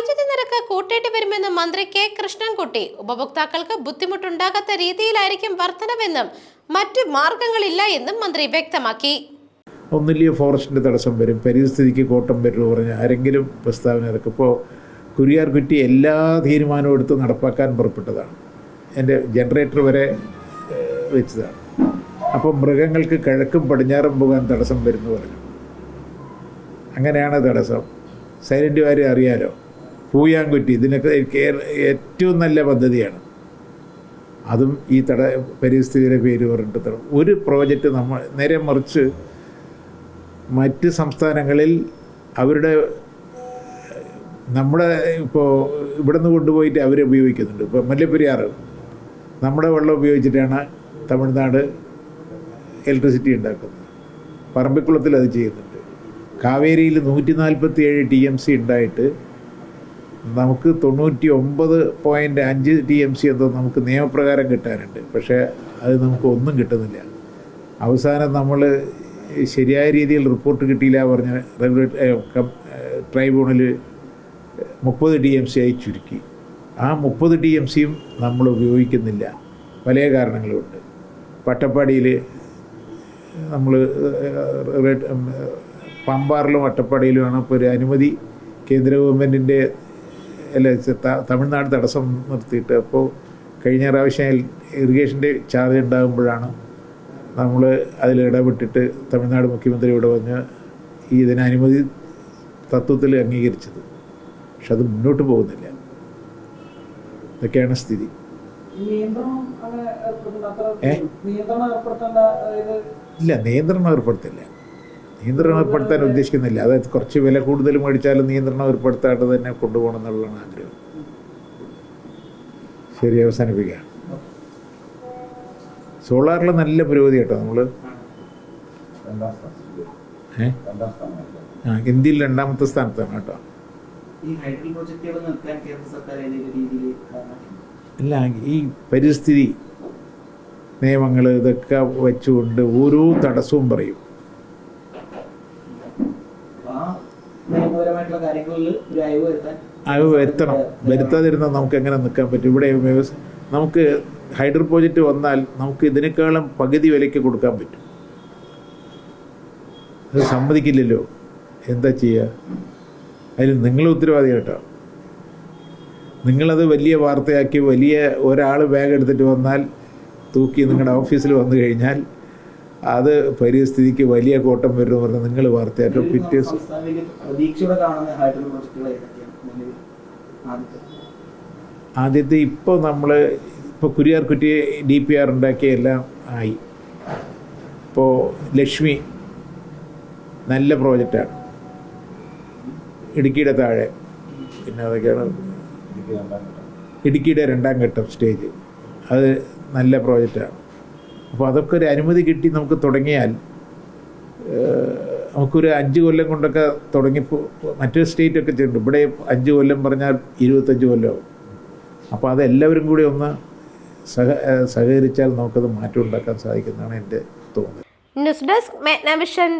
വൈദ്യുതി നിരക്ക് കൂട്ടേണ്ടി വരുമെന്ന് മന്ത്രി കെ കൃഷ്ണൻകുട്ടി. ഉപഭോക്താക്കൾക്ക് ബുദ്ധിമുട്ടുണ്ടാകാത്ത രീതിയിലായിരിക്കും വർധനവെന്നും മറ്റു മാർഗങ്ങളില്ല എന്നും മന്ത്രി വ്യക്തമാക്കി. ഒന്നില്ലേ ഫോറസ്റ്റിന്റെ തടസ്സം വരും. പരിസ്ഥിതിക്ക് കോട്ടം വരും പറഞ്ഞ ആരെങ്കിലും പ്രസ്താവന ഇറക്കും ഇപ്പോൾ കുരിയാർ കുറ്റി എല്ലാ തീരുമാനവും എടുത്ത് നടപ്പാക്കാൻ പുറപ്പെട്ടതാണ്. എന്റെ ജനറേറ്റർ വരെ വെച്ചതാണ്. അപ്പോൾ മൃഗങ്ങൾക്ക് കിഴക്കും പടിഞ്ഞാറും പോകാൻ തടസ്സം വരുന്നു പറഞ്ഞു. അങ്ങനെയാണ് തടസ്സം. സൈലന്റ് വാരി അറിയാലോ? പൂയാൻകുറ്റി ഇതിനൊക്കെ ഏറ്റവും നല്ല പദ്ധതിയാണ്. അതും ഈ തട പരിസ്ഥിതിയുടെ പേര് പറഞ്ഞിട്ട് ഒരു പ്രോജക്റ്റ് നമ്മൾ നേരെ മറിച്ച് മറ്റ് സംസ്ഥാനങ്ങളിൽ അവരുടെ നമ്മുടെ ഇപ്പോൾ ഇവിടുന്ന് കൊണ്ടുപോയിട്ട് അവർ ഉപയോഗിക്കുന്നുണ്ട്. ഇപ്പോൾ മല്ലപ്പെരിയാർ നമ്മുടെ വെള്ളം ഉപയോഗിച്ചിട്ടാണ് തമിഴ്നാട് ഇലക്ട്രിസിറ്റി ഉണ്ടാക്കുന്നത്. പറമ്പിക്കുളത്തിൽ അത് ചെയ്യുന്നുണ്ട്. കാവേരിയിൽ നൂറ്റി നാൽപ്പത്തി ഏഴ് ടി എം സി ഉണ്ടായിട്ട് നമുക്ക് തൊണ്ണൂറ്റി ഒമ്പത് പോയിന്റ് അഞ്ച് ടി എം സി എന്തോ നമുക്ക് നിയമപ്രകാരം കിട്ടാനുണ്ട് പക്ഷേ അത് നമുക്ക് ഒന്നും കിട്ടുന്നില്ല. അവസാനം നമ്മൾ ശരിയായ രീതിയിൽ റിപ്പോർട്ട് കിട്ടിയില്ല പറഞ്ഞ റെഗുലേറ്റ് ട്രൈബ്യൂണൽ മുപ്പത് ടി എം സി ആയി ചുരുക്കി. ആ മുപ്പത് ടി എം സിയും നമ്മൾ ഉപയോഗിക്കുന്നില്ല. പല കാരണങ്ങളുമുണ്ട് പട്ടപ്പാടിയിൽ നമ്മൾ പമ്പാറിലും അട്ടപ്പാടിയിലുമാണ് ഇപ്പോൾ ഒരു അനുമതി കേന്ദ്ര ഗവൺമെന്റിന്റെ അല്ല തമിഴ്നാട് തടസ്സം നിർത്തിയിട്ട് അപ്പോൾ കഴിഞ്ഞ പ്രാവശ്യം ഇറിഗേഷന്റെ ചാർജ് ഉണ്ടാകുമ്പോഴാണ് നമ്മൾ അതിൽ ഇടപെട്ടിട്ട് തമിഴ്നാട് മുഖ്യമന്ത്രി ഇവിടെ വന്ന് ഈ ഇതിന് അനുമതി തത്വത്തിൽ അംഗീകരിച്ചത്. പക്ഷെ അത് മുന്നോട്ട് പോകുന്നില്ല. ഇതൊക്കെയാണ് സ്ഥിതി. ഇല്ല നിയന്ത്രണം ഏർപ്പെടുത്തില്ല. നിയന്ത്രണം ഏർപ്പെടുത്താൻ ഉദ്ദേശിക്കുന്നില്ല. അതായത് കുറച്ച് വില കൂടുതൽ മേടിച്ചാലും നിയന്ത്രണം ഏർപ്പെടുത്താണ്ട് തന്നെ കൊണ്ടുപോകണം എന്നുള്ളതാണ് ആഗ്രഹം. ശരി അവസാനിപ്പിക്കാം. സോളാറിൽ നല്ല പുരോഗതി കേട്ടോ നമ്മൾ ആ ഇന്ത്യയിൽ രണ്ടാമത്തെ സ്ഥാനത്താണ് കേട്ടോ. അല്ല ഈ പരിസ്ഥിതി നിയമങ്ങൾ ഇതൊക്കെ വെച്ചുകൊണ്ട് ഓരോ തടസ്സവും പറയും ആ നിയമപരമായിട്ടുള്ള അയവ് വരുത്തണം. വരുത്താതിരുന്നാൽ നമുക്ക് എങ്ങനെ നിൽക്കാൻ പറ്റും? ഇവിടെ നമുക്ക് ഹൈഡ്രോ പ്രോജക്റ്റ് വന്നാൽ നമുക്ക് ഇതിനേക്കാളും പകുതി വിലയ്ക്ക് കൊടുക്കാൻ പറ്റും. അത് സമ്മതിക്കില്ലല്ലോ. എന്താ ചെയ്യുക അതിൽ നിങ്ങൾ ഉത്തരവാദി കേട്ടോ. നിങ്ങളത് വലിയ വാർത്തയാക്കി വലിയ ഒരാൾ ബാഗ് എടുത്തിട്ട് വന്നാൽ തൂക്കി നിങ്ങളുടെ ഓഫീസിൽ വന്നു കഴിഞ്ഞാൽ അത് പരിസ്ഥിതിക്ക് വലിയ കോട്ടം വരുമെന്ന് പറഞ്ഞ് നിങ്ങൾ വാർത്തയായിട്ട് പിറ്റേ ആദ്യത്തെ. ഇപ്പോൾ നമ്മൾ ഇപ്പോൾ കുരിയാർ കുറ്റി ഡി പി ആർ ഉണ്ടാക്കിയ എല്ലാം ആയി. ഇപ്പോൾ ലക്ഷ്മി നല്ല പ്രോജക്റ്റാണ്. ഇടുക്കിയുടെ താഴെ. പിന്നെ അതൊക്കെയാണ് ഇടുക്കിയുടെ രണ്ടാം ഘട്ടം സ്റ്റേജ്. അത് നല്ല പ്രോജക്റ്റാണ്. അപ്പോൾ അതൊക്കെ ഒരു അനുമതി കിട്ടി നമുക്ക് തുടങ്ങിയാൽ നമുക്കൊരു അഞ്ച് കൊല്ലം കൊണ്ടൊക്കെ തുടങ്ങി മറ്റൊരു സ്റ്റേറ്റൊക്കെ ചെയ്യുന്നുണ്ട് ഇവിടെ അഞ്ച് കൊല്ലം പറഞ്ഞാൽ ഇരുപത്തഞ്ച് കൊല്ലമാവും അപ്പോൾ അതെല്ലാവരും കൂടി ഒന്ന് സഹ സഹകരിച്ചാൽ നമുക്കത് മാറ്റം ഉണ്ടാക്കാൻ സാധിക്കുന്നതാണ് എന്റെ തോന്നൽ. News desk മെഗ്നവിഷൻ